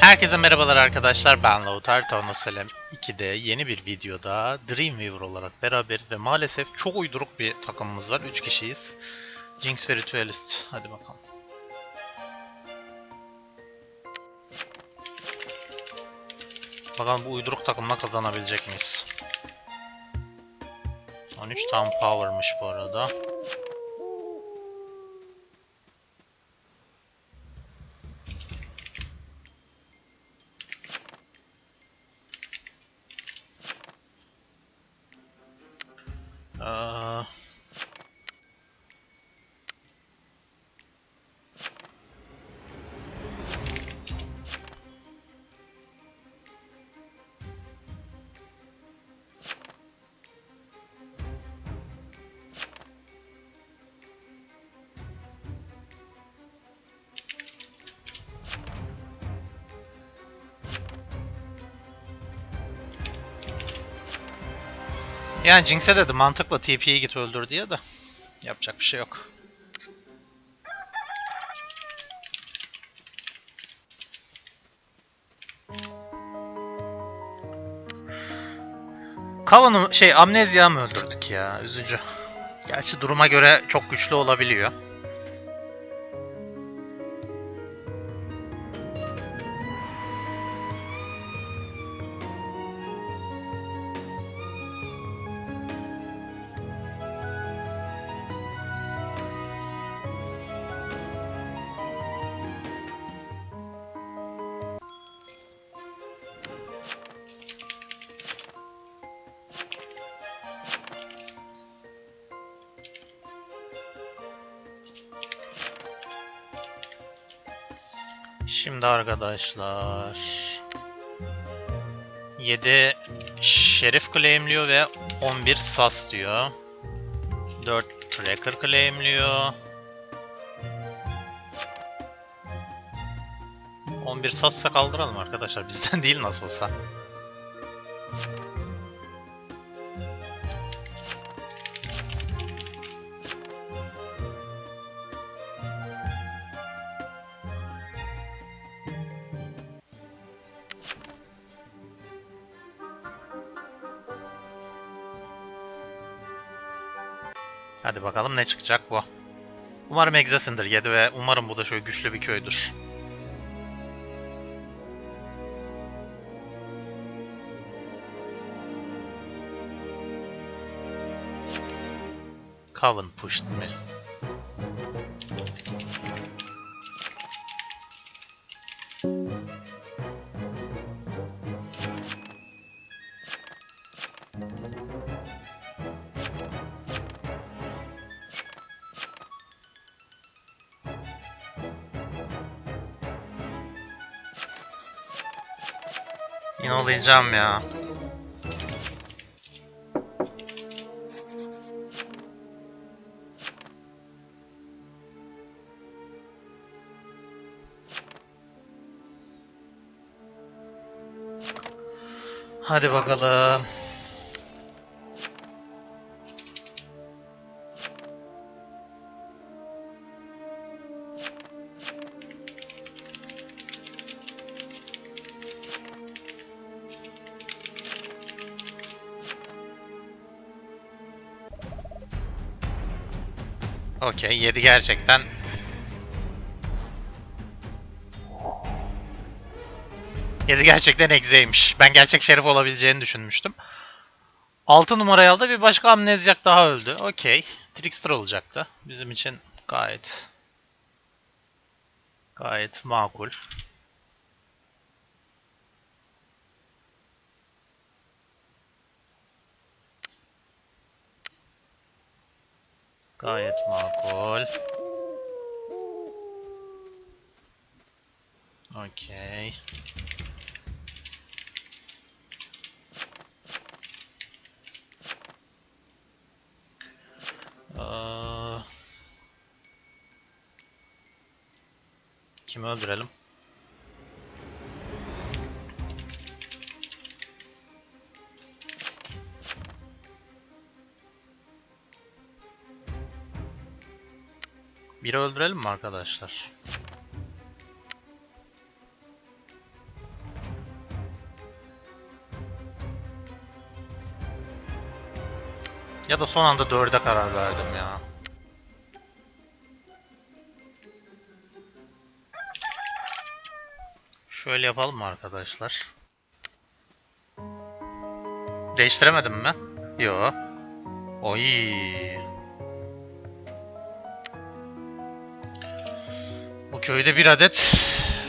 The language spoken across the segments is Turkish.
Herkese merhabalar arkadaşlar. Ben Lautar Tavnoselem 2'de yeni bir videoda Dreamweaver olarak beraberiz ve maalesef çok uyduruk bir takımımız var. 3 kişiyiz. Jinx ve Ritualist. Hadi bakalım. Bakalım bu uyduruk takımla kazanabilecek miyiz? 13 tam power'mış bu arada Yani Jinx'e dedi mantıkla TP'yi git öldür diye de yapacak bir şey yok. Kavan'ı şey Amnezya mı öldürdük ya? Üzücü. Gerçi duruma göre çok güçlü olabiliyor. Şimdi arkadaşlar 7 Şerif claimliyor ve 11 Sas diyor. 4 Tracker claimliyor. 11 Sas'sa kaldıralım arkadaşlar. Bizden değil nasıl olsa. Hadi bakalım ne çıkacak bu. Umarım Exe'sindir 7 ve umarım bu da şöyle güçlü bir köydür. Coven pushed me. İnanılacağım ya. Hadi bakalım. Okey, 7 gerçekten. Yedi gerçekten egzeymiş. Ben gerçek şerif olabileceğini düşünmüştüm. 6 numarayı aldı bir başka amnezyak daha öldü. Okey. Trickster olacaktı. Bizim için gayet gayet makul. Gayet makul. Okey. Aa, Kimi öldürelim? Biri öldürelim mi arkadaşlar? Ya da son anda dörde karar verdim ya. Şöyle yapalım mı arkadaşlar? Değiştiremedim mi? Yo. Oy. Köyde bir adet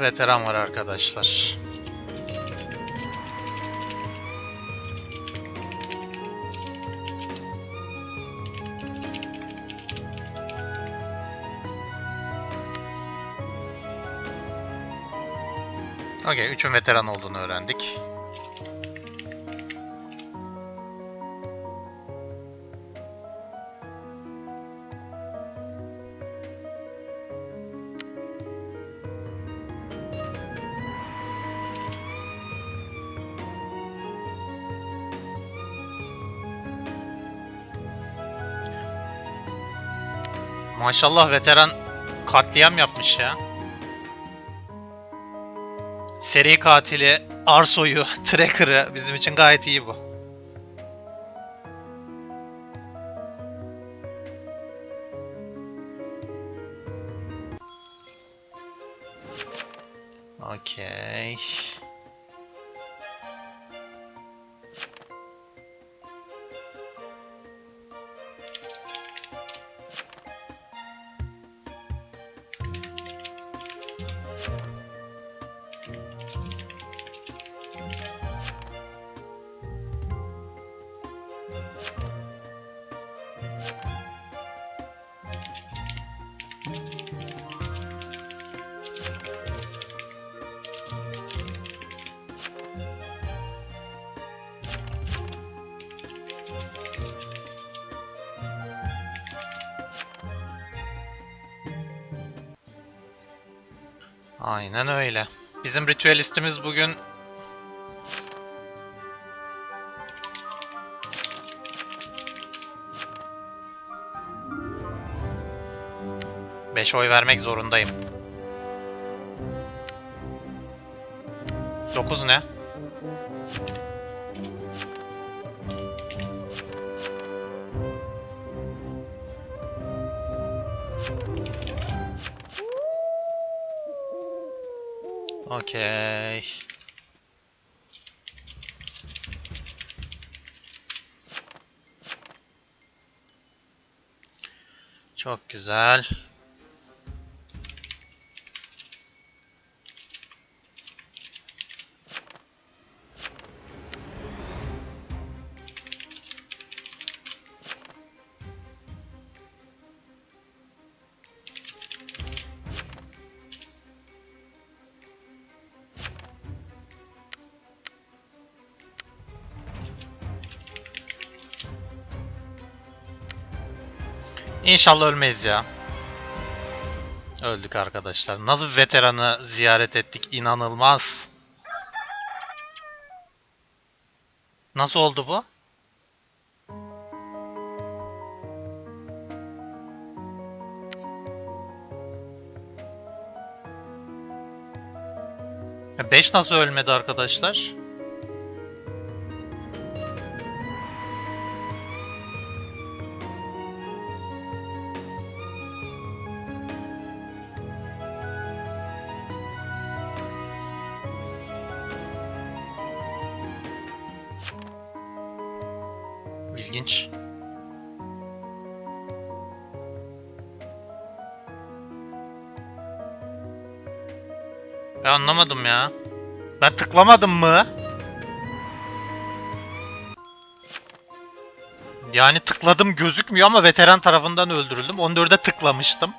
veteran var arkadaşlar. Okey, üçün veteran olduğunu öğrendik. Maşallah veteran katliam yapmış ya. Seri katili, Arso'yu, Tracker'ı bizim için gayet iyi bu. Okey. Aynen öyle. Bizim ritüelistimiz bugün Beş oy vermek zorundayım. Dokuz ne? Okey. Çok güzel. İnşallah ölmeyiz ya. Öldük arkadaşlar. Nasıl veteranı ziyaret ettik inanılmaz. Nasıl oldu bu? Ya 5 nasıl ölmedi arkadaşlar? Anlamadım ya. Ben tıklamadım mı? Yani tıkladım gözükmüyor ama veteran tarafından öldürüldüm. 14'e tıklamıştım.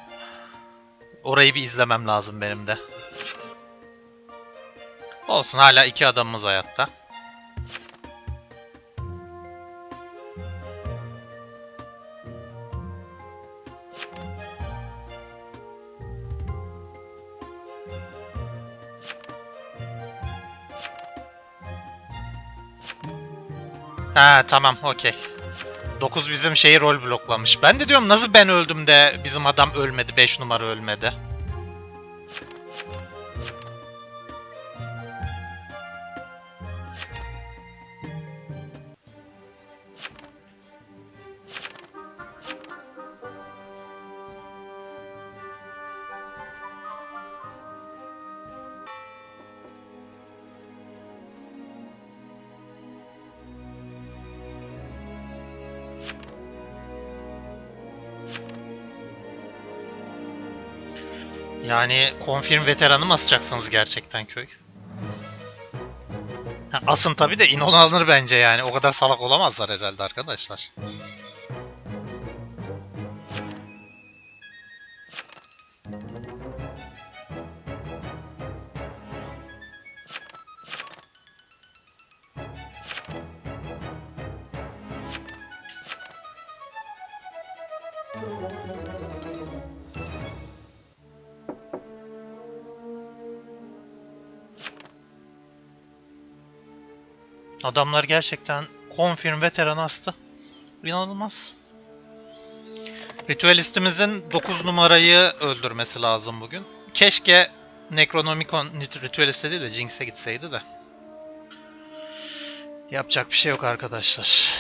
Orayı bir izlemem lazım benim de. Olsun hala iki adamımız hayatta. Ha tamam okey. 9 bizim şeyi rol bloklamış. Ben de diyorum nasıl ben öldüm de bizim adam ölmedi 5 numara ölmedi. Yani confirm veteranı mı asacaksınız gerçekten köy? Ha, asın tabi de inon alınır bence yani. O kadar salak olamazlar herhalde arkadaşlar. Adamlar gerçekten confirm veteran astı. İnanılmaz. Ritualistimizin 9 numarayı öldürmesi lazım bugün. Keşke Necronomicon Ritualist'e değil de Jinx'e gitseydi de. Yapacak bir şey yok arkadaşlar.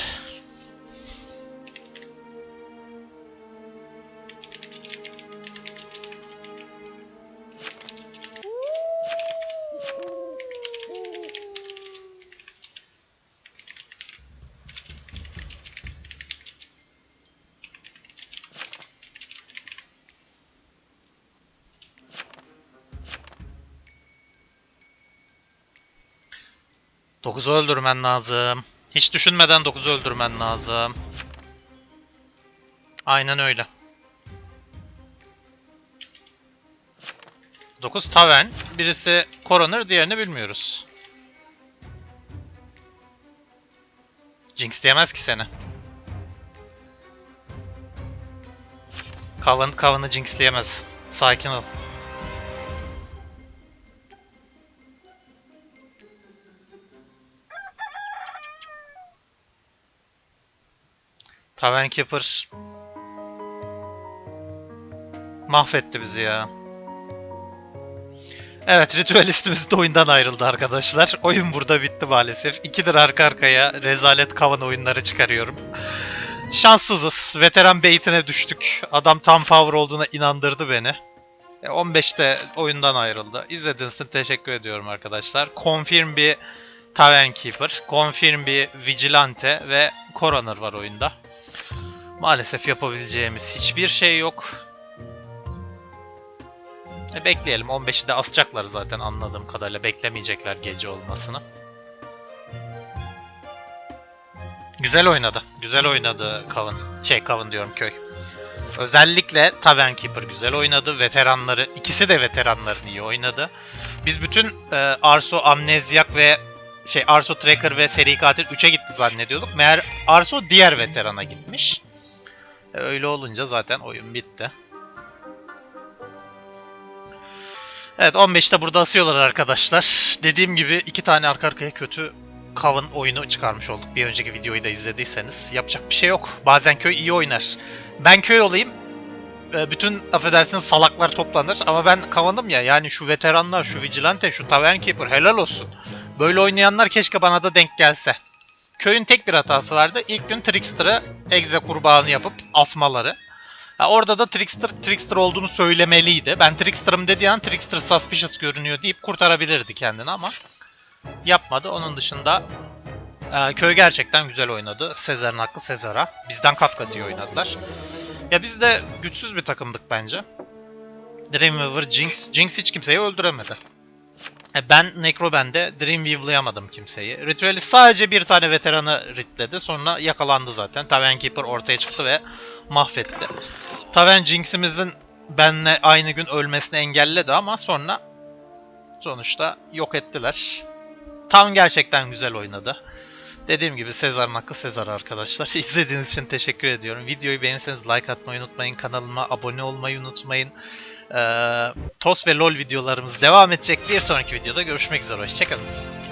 Dokuzu öldürmen lazım. Hiç düşünmeden 9'u öldürmen lazım. Aynen öyle. 9 Tavern. Birisi Coroner, diğerini bilmiyoruz. Jinx diyemez ki seni. Kavan, Kavan'ı jinxleyemez. Sakin ol. Tavern Keeper mahvetti bizi ya. Evet, ritüelistimiz de oyundan ayrıldı arkadaşlar. Oyun burada bitti maalesef. İkidir arka arkaya rezalet kavan oyunları çıkarıyorum. Şanssızız. Veteran baitine düştük. Adam tam power olduğuna inandırdı beni. E, 15'te oyundan ayrıldı. İzlediğiniz için teşekkür ediyorum arkadaşlar. Confirm bir Tavern Keeper, Confirm bir Vigilante ve Coroner var oyunda. Maalesef yapabileceğimiz hiçbir şey yok. E bekleyelim. 15'i de asacaklar zaten anladığım kadarıyla. Beklemeyecekler gece olmasını. Güzel oynadı. Güzel oynadı Kavın. Şey Kavın diyorum köy. Özellikle Tavern Keeper güzel oynadı. Veteranları, ikisi de veteranların iyi oynadı. Biz bütün e, Arso, Amnezyak ve şey Arso Tracker ve Seri Katil 3'e gitti zannediyorduk. Meğer Arso diğer veterana gitmiş. E, öyle olunca zaten oyun bitti. Evet 15'te burada asıyorlar arkadaşlar. Dediğim gibi iki tane arka arkaya kötü Kav'ın oyunu çıkarmış olduk. Bir önceki videoyu da izlediyseniz. Yapacak bir şey yok. Bazen köy iyi oynar. Ben köy olayım. E, Bütün affedersiniz salaklar toplanır ama ben kavanım ya yani şu veteranlar, şu vigilante, şu tavern keeper helal olsun. Böyle oynayanlar keşke bana da denk gelse. Köyün tek bir hatası vardı. İlk gün Trickster'ı egze kurbağanı yapıp asmaları. Ha, orada da Trickster, Trickster olduğunu söylemeliydi. Ben Trickster'ım dediği an Trickster suspicious görünüyor deyip kurtarabilirdi kendini ama yapmadı. Onun dışında e, köy gerçekten güzel oynadı. Sezar'ın hakkı Sezar'a. Bizden kat kat iyi oynadılar. Ya biz de güçsüz bir takımdık bence. Dreamweaver, Jinx. Jinx hiç kimseyi öldüremedi. E, Ben Necroben'de Dreamweave'layamadım kimseyi. Ritualist sadece bir tane veteranı ritledi. Sonra yakalandı zaten. Tavern Keeper ortaya çıktı ve mahvetti. Tavern Jinx'imizin benle aynı gün ölmesini engelledi ama sonra sonuçta yok ettiler. Tam gerçekten güzel oynadı. Dediğim gibi Sezar'ın hakkı Sezar arkadaşlar. İzlediğiniz için teşekkür ediyorum. Videoyu beğenirseniz like atmayı unutmayın. Kanalıma abone olmayı unutmayın. Ee, TOS ve LoL videolarımız devam edecek. Bir sonraki videoda görüşmek üzere. Hoşçakalın.